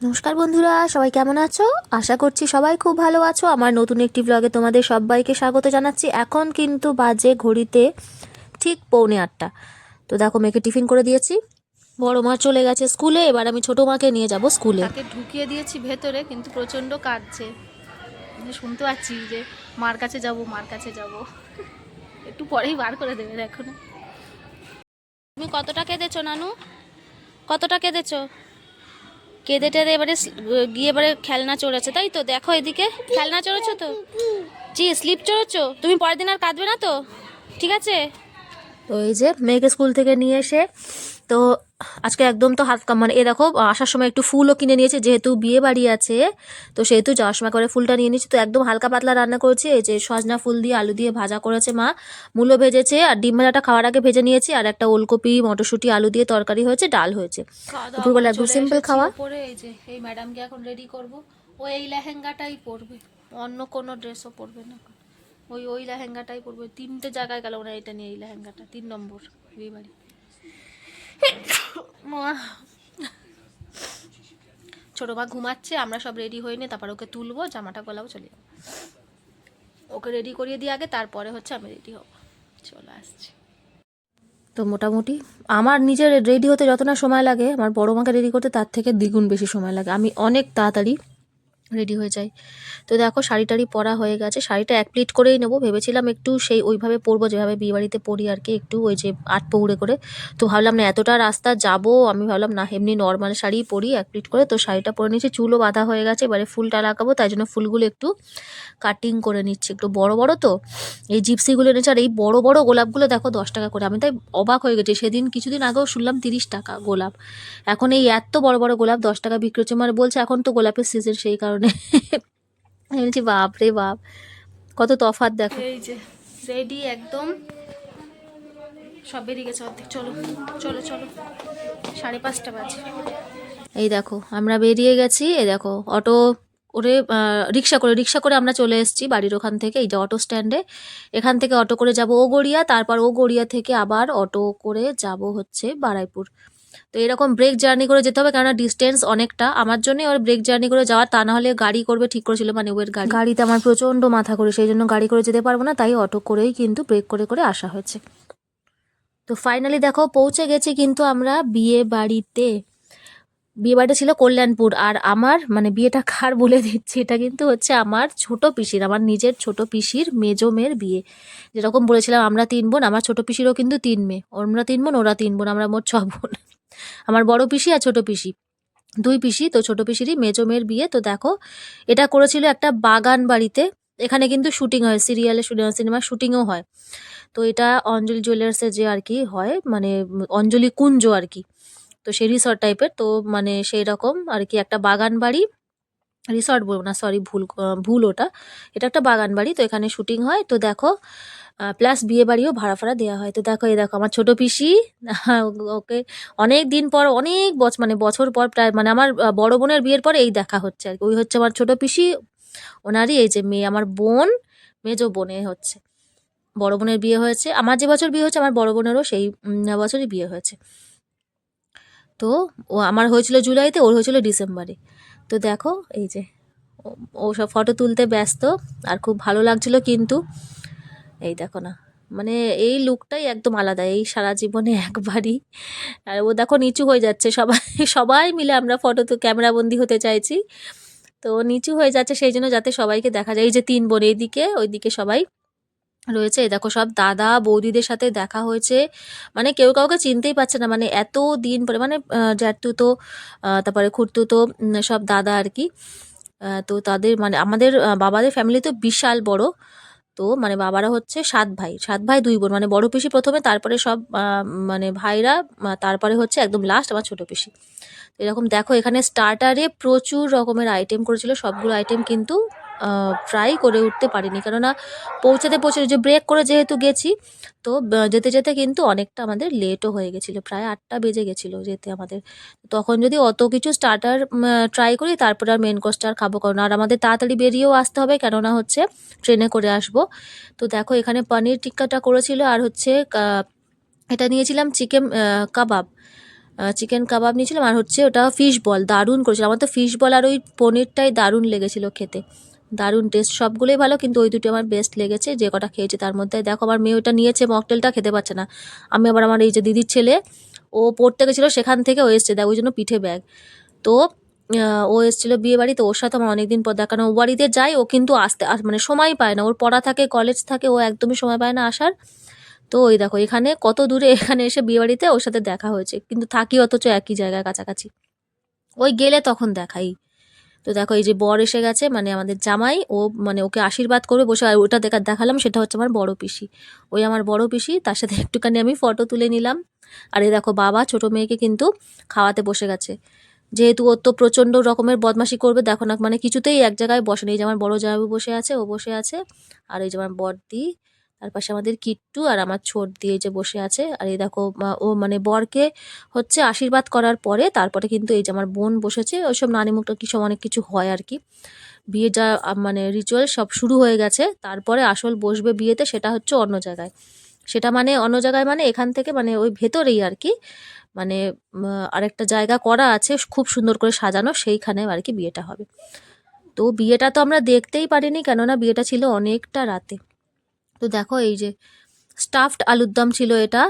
নমস্কার বন্ধুরা, সবাই কেমন আছো? আশা করছি সবাই খুব ভালো আছো। আমার নতুন একটি ব্লগে তোমাদের সবাইকে স্বাগত জানাচ্ছি। এখন কিন্তু বাজে ঘড়িতে ঠিক পৌনে আটটা। তো দেখো, মেয়েকে টিফিন করে দিয়েছি। বড় মা চলে গেছে স্কুলে, এবার আমি ছোট মাকে নিয়ে যাব স্কুলে। তাকে ঢুকিয়ে দিয়েছি ভেতরে, কিন্তু প্রচণ্ড কাঁদছে। শুনতে পাচ্ছি যে মার কাছে যাব, মার কাছে যাব। একটু পরেই বার করে দেবে, দেখো না। তুমি কতটা কেঁদেছো, নানু? কতটা কেঁদেছো? কেঁদে টেদে এবারে গিয়ে এবারে খেলনা চড়েছে, তাই তো? দেখো এদিকে। খেলনা চড়েছো তো? জি, স্লিপ চড়েছো? তুমি পরের দিন আর কাঁদবে না তো? ঠিক আছে? তো এই যে মেয়েকে স্কুল থেকে নিয়ে এসে তো আজকে একদম তো হাত কাম মানে এ দেখো আসার সময় একটু ফুলও কিনে নিয়েছে যেহেতু বিয়ে বাড়ি আছে তো সেহেতু যাওয়ার সময় করে ফুলটা নিয়ে নিয়েছি। তো একদম হালকা পাতলা রান্না করেছি এই যে সজনা ফুল দিয়ে আলু দিয়ে ভাজা করেছে মা। মূলো ভেজেছে আর ডিম ভাজাটা খাওয়ার আগে ভেজে নিয়েছি আর একটা ওলকপি মটরশুঁটি আলু দিয়ে তরকারি হয়েছে ডাল হয়েছে। দুপুরবেলা একদম এসেছি খাওয়া। ওপরে এই যে এই ম্যাডামকে এখন রেডি করব। ও এই লেহেঙ্গাটাই পরবে অন্য কোনো ড্রেসও পরবে না। ওই ওই লেহেঙ্গাটাই পরবে তিনটে জায়গায় গেল না এটা নিয়ে এই লেহেঙ্গাটা তিন নম্বর বিয়ে বাড়ি। ছোট মা ঘুমাচ্ছে, আমরা সব রেডি হয়ে নিয়ে তারপর ওকে তুলবো, জামাটা গলাবো, চলে যাব। ওকে রেডি করিয়ে দিয়ে আগে, তারপরে হচ্ছে আমি রেডি হব। চলে আসছি। তো মোটামুটি আমার নিজের রেডি হতে যত না সময় লাগে, আমার বড় মাকে রেডি করতে তার থেকে দ্বিগুণ বেশি সময় লাগে। আমি অনেক তাড়াতাড়ি রেডি হয়ে যাই তো দেখো শাড়ি টাড়ি পরা হয়ে গেছে। শাড়িটা এক প্লিট করেই নেব। ভেবেছিলাম একটু সেই ওইভাবে পরবো, যেভাবে বিয়েবাড়িতে পরি আর কি, একটু ওই যে আট পৌড়ে করে। তো ভাবলাম না, এতটা রাস্তা যাব, আমি ভাবলাম না, এমনি নর্মাল শাড়ি পরি এক প্লিট করে। তো শাড়িটা পরে নিচ্ছি চুলও বাঁধা হয়ে গেছে, এবারে ফুলটা লাগাবো, তাই জন্য ফুলগুলো একটু কাটিং করে নিচ্ছি। একটু বড় বড় তো, এই জিপসিগুলো এনেছে, আর এই বড় বড় গোলাপগুলো দেখো দশ টাকা করে। আমি তাই অবাক হয়ে গেছি, সেদিন কিছুদিন আগেও শুনলাম তিরিশ টাকা গোলাপ। এখন এই এত বড় বড় গোলাপ দশ টাকা বিক্রি হচ্ছে মানে বলছে এখন তো গোলাপের সিজন সেই কারণে আমি বলছি বাপ রে বাপ কত তফাৎ দেখো। এই যে রেডি একদম। সব বেরিয়ে গেছে অর্ধেক। চলো চলো চলো। সাড়ে পাঁচটা বাজে। এই দেখো আমরা বেরিয়ে গেছি। এই দেখো অটো করে রিক্সা করে রিক্সা করে আমরা চলে এসেছি বাড়ির ওখান থেকে এই যে অটো স্ট্যান্ডে এখান থেকে অটো করে যাব ও গড়িয়া তারপর ও গড়িয়া থেকে আবার অটো করে যাব হচ্ছে বারাইপুর। তো এরকম ব্রেক জার্নি করে যেতে হবে কেননা ডিস্টেন্স অনেকটা। আমার জন্য ওর ব্রেক জার্নি করে যাওয়া, তা না হলে গাড়ি করবে ঠিক করেছিল মানে ওয়ের গাড়ি। গাড়িতে আমার প্রচণ্ড মাথা করে সেই জন্য গাড়ি করে যেতে পারব না, তাই অটো করেই কিন্তু ব্রেক করে করে আসা হয়েছে। তো ফাইনালি দেখো, পৌঁছে গেছি কিন্তু আমরা বিয়ে বাড়িতে। বিয়ে বাড়িটা ছিল কল্যাণপুর, আর আমার মানে বিয়েটা কার বলে দিচ্ছি, এটা কিন্তু হচ্ছে আমার ছোট পিসির, আমার নিজের ছোট পিসির মেজো মেয়ের বিয়ে। যেরকম বলেছিলাম, আমরা তিন বোন, আমার ছোট পিসিরও কিন্তু তিন মেয়ে আমরা তিন বোন, ওরা তিন বোন, আমরা মোট ছ বোন। আমার বড় পিসি আর ছোট পিসি। দুই পিসি, তো ছোট পিসিরই মেজো মেয়ের বিয়ে। তো দেখো, এটা করেছিল একটা বাগান বাড়িতে। এখানে কিন্তু শুটিং হয়, সিরিয়ালে সিনেমার শুটিংও হয়। তো এটা অঞ্জলি জুয়েলার্সের যে আর কি হয় মানে অঞ্জলি কুঞ্জ আর কি। তো সেই রিসর্ট টাইপের তো মানে সেই রকম আর কি একটা বাগান বাড়ি। রিসর্ট বলব না সরি ভুল ভুল ওটা। এটা একটা বাগান বাড়ি, তো এখানে শুটিং হয়। তো দেখো প্লাস বিয়ে বাড়িও ভাড়া ফাড়া দেওয়া হয়। তো দেখো, এই দেখো, আমার ছোট পিসি, ওকে অনেক দিন পর, অনেক বছর মানে বছর পর প্রায় মানে আমার বড় বোনের বিয়ের পর এই দেখা হচ্ছে আর কি। ওই হচ্ছে আমার ছোট পিসি, ওনারই এই যে মেয়ে, আমার বোন, মেজো বোনে হচ্ছে। বড় বোনের বিয়ে হয়েছে, আমার যে বছর বিয়ে হয়েছে, আমার বড় বোনেরও সেই বছরই বিয়ে হয়েছে। তো, ও, আমার হয়েছিল জুলাইতে, ওর হয়েছিল ডিসেম্বরে। তো দেখো, এই যে, ও- সব ফটো তুলতে ব্যস্ত, আর খুব ভালো লাগছিল কিন্তু। এই দেখো না মানে এই লুকটাই একদম আলাদা, এই সারা জীবনে একবারই। আর ও দেখো নিচু হয়ে যাচ্ছে, সবাই সবাই মিলে আমরা ফটো তো ক্যামেরাবন্দি হতে চাইছি। তো নিচু হয়ে যাচ্ছে, সেই জন্য যাতে সবাইকে দেখা যায়। এই যে তিন বোন, এইদিকে, ওইদিকে সবাই। রয়েছে। দেখো সব দাদা বৌদিদের সাথে দেখা হয়েছে। মানে কেউ কাউকে চিনতেই পারছে না। মানে এত দিন পরে মানে জ্যাঠু তো তারপরে খুঁড়তু তো সব দাদা আর কি। তো তাদের মানে আমাদের বাবাদের ফ্যামিলি তো বিশাল বড়। তো মানে বাবারা হচ্ছে সাত ভাই। সাত ভাই, দুই বোন। মানে বড় পিসি প্রথমে, তারপরে সব মানে ভাইরা তারপরে হচ্ছে একদম লাস্ট আমার ছোট পিসি। এরকম দেখো এখানে স্টার্টারে প্রচুর রকমের আইটেম করেছিল। সবগুলো আইটেম কিন্তু ট্রাই করে উঠতে পারিনি। কেননা পৌঁছাতে পৌঁছে যে ব্রেক করে যেহেতু গেছি, তো যেতে যেতে কিন্তু অনেকটা আমাদের লেটও হয়ে গেছিল। প্রায় আটটা বেজে গেছিল যেতে আমাদের। তখন যদি অত কিছু স্টার্টার ট্রাই করি, তারপরে আর মেন কোর্সটা আর খাব কারণ, আর আমাদের তাড়াতাড়ি বেরিয়েও আসতে হবে, কেননা হচ্ছে ট্রেনে করে আসব। তো দেখো, এখানে পনির টিক্কাটা করেছিল আর হচ্ছে এটা নিয়েছিলাম চিকেন কাবাব চিকেন কাবাব নিয়েছিলাম আর হচ্ছে ওটা ফিশ বল দারুণ করেছিল। আমার তো ফিশ বল আর ওই পনিরটাই দারুণ লেগেছিল খেতে। দারুণ টেস্ট সবগুলোই ভালো, কিন্তু ওই দুটো আমার বেস্ট লেগেছে, যে কটা খেয়েছে তার মধ্যে। দেখো, আমার মেয়ে ওটা নিয়েছে, মকটেলটা খেতে পারছে না। আমি আবার আমার এই যে দিদির ছেলে, ও পড়তে গেছিল, সেখান থেকে ও এসছে, দেখ, ওই জন্য পিঠে ব্যাগ তো ও এসেছিল বিয়ে বাড়ি তো ওর সাথে আমার অনেকদিন পর দেখা কারণ ও বাড়িতে যাই ও কিন্তু আসতে, আস- মানে সময় পায় না। ওর পড়া থাকে কলেজ থাকে, ও একদমই সময় পায় না আসার। তো ওই দেখো, এখানে কত দূরে এখানে এসে বিয়ে বাড়িতে ওর সাথে দেখা হয়েছে, কিন্তু থাকি অথচ একই জায়গায় কাছাকাছি। ওই গেলে তখন দেখাই। তো দেখো, এই যে বর এসে গেছে মানে আমাদের জামাই, ও মানে ওকে আশীর্বাদ করবে বসে, আর ওটা দেখা, দেখালাম, সেটা হচ্ছে আমার বড় পিসি। ওই আমার বড় পিসি, তার সাথে একটুখানি আমি ফটো তুলে নিলাম। আর এই দেখো, বাবা, ছোট মেয়েকে কিন্তু খাওয়াতে বসে গেছে। যেহেতু ও তো প্রচণ্ড রকমের বদমাশি করবে, দেখো না মানে কিছুতেই এক জায়গায় বসে নেই। যে আমার বড় জামাইবু বসে আছে, ও বসে আছে। আর এই যে আমার বড়দি তার পাশে আমাদের কিট্টু আর আমার ছোট দিয়ে যে বসে আছে। আর এই দেখো ও মানে বরকে হচ্ছে আশীর্বাদ করার পরে তারপরে কিন্তু এই যে আমার বোন বসেছে, ওইসব নানি মুখটা কি সব অনেক কিছু হয় আর কি। বিয়ে যা মানে রিচুয়াল সব শুরু হয়ে গেছে, তারপরে আসল বসবে বিয়েতে সেটা হচ্ছে অন্য জায়গায়। সেটা মানে অন্য জায়গায় মানে এখান থেকে মানে ওই ভেতরেই আর কি। মানে আরেকটা জায়গা করা আছে, খুব সুন্দর করে সাজানো, সেইখানে আর কি বিয়েটা হবে। তো বিয়েটা তো আমরা দেখতেই পারিনি, কেননা বিয়েটা ছিল অনেকটা রাতে। তো দেখো এই যে স্টাফড আলুর দম ছিল এটা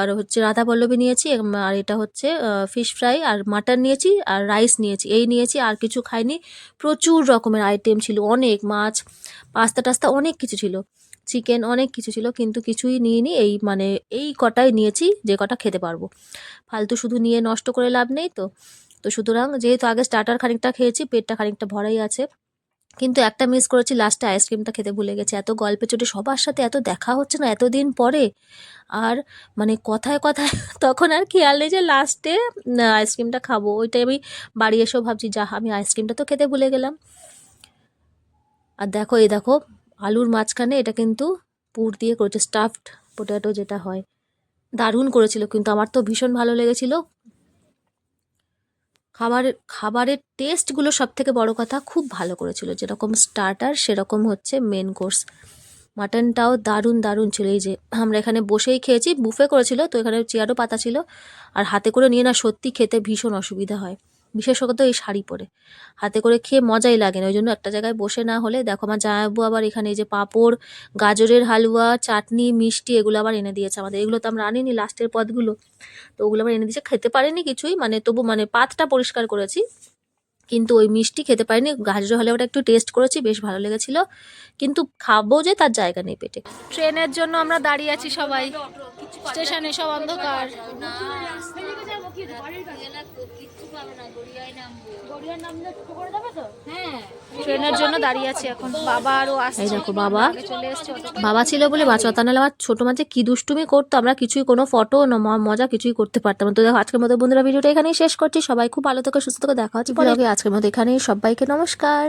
আর হচ্ছে রাধা পল্লবী নিয়েছি আর এটা হচ্ছে ফিশ ফ্রাই আর মাটন নিয়েছি, আর রাইস নিয়েছি। এই নিয়েছি, আর কিছু খাইনি। প্রচুর রকমের আইটেম ছিল, অনেক মাছ পাস্তা টাস্তা অনেক কিছু ছিল। চিকেন অনেক কিছু ছিল, কিন্তু কিছুই নিইনি। এই মানে এই কটাই নিয়েছি, যে কটা খেতে পারব। ফালতু শুধু নিয়ে নষ্ট করে লাভ নেই তো। তো সুতরাং যেহেতু আগে স্টার্টার খানিকটা খেয়েছি, পেটটা খানিকটা ভরাই আছে। কিন্তু একটা মিস করেছি লাস্টে আইসক্রিমটা খেতে ভুলে গেছি। এত গল্পে চোটে সবার সাথে এত দেখা হচ্ছে না এতদিন পরে। আর মানে কথায় কথায় তখন আর খেয়াল নেই যে লাস্টে আইসক্রিমটা খাব। ওইটাই আমি বাড়ি এসেও ভাবছি যা আমি আইসক্রিমটা তো খেতে ভুলে গেলাম। আর দেখো, এই দেখো, আলুর মাঝখানে এটা কিন্তু পুর দিয়ে করেছে স্টাফড পোটাটো যেটা হয়। দারুণ করেছিল, কিন্তু আমার তো ভীষণ ভালো লেগেছিল। খাবারের খাবারের টেস্টগুলো সব থেকে বড় কথা খুব ভালো করেছিল। যেরকম স্টার্টার সেরকম হচ্ছে মেন কোর্স মাটনটাও দারুণ দারুণ ছিল। এই যে আমরা এখানে বসেই খেয়েছি বুফে করেছিল, তো এখানে চেয়ারও পাতা ছিল। আর হাতে করে নিয়ে না, সত্যি খেতে ভীষণ অসুবিধা হয়। বিশেষত এই শাড়ি পরে হাতে করে খেয়ে মজাই লাগে না ওই জন্য একটা জায়গায় বসে না হলে দেখো আমার জামাইবু আবার এখানে এই যে পাঁপড় গাজরের হালুয়া চাটনি মিষ্টি এগুলো আবার এনে দিয়েছে আমাদের এগুলো তো আমরা আনিনি লাস্টের পদগুলো তো ওগুলো আবার এনে দিয়েছে খেতে পারিনি কিছুই মানে তবু মানে পাতটা পরিষ্কার করেছি কিন্তু ওই মিষ্টি খেতে পারিনি গাজরের হালুয়াটা একটু টেস্ট করেছি বেশ ভালো লেগেছিল কিন্তু খাব যে তার জায়গা নেই পেটে ট্রেনের জন্য আমরা দাঁড়িয়ে আছি সবাই স্টেশনে সব অন্ধকার ট্রেনের জন্য দাঁড়িয়ে আছি এখন। বাবা আরও আসছে। দেখো বাবা। আগে চলে এসছে অত বাবা ছিল বলে বাঁচা তা নাহলে আমার ছোট মাঝে কি দুষ্টুমি করতো আমরা কিছুই কোনো ফটো মজা কিছুই করতে পারতাম তো দেখো আজকের মতো বন্ধুরা ভিডিওটা এখানেই শেষ করছি। সবাই খুব ভালো থেকে সুস্থ থেকে। দেখা হচ্ছে আজকের মতো এখানেই সবাইকে নমস্কার।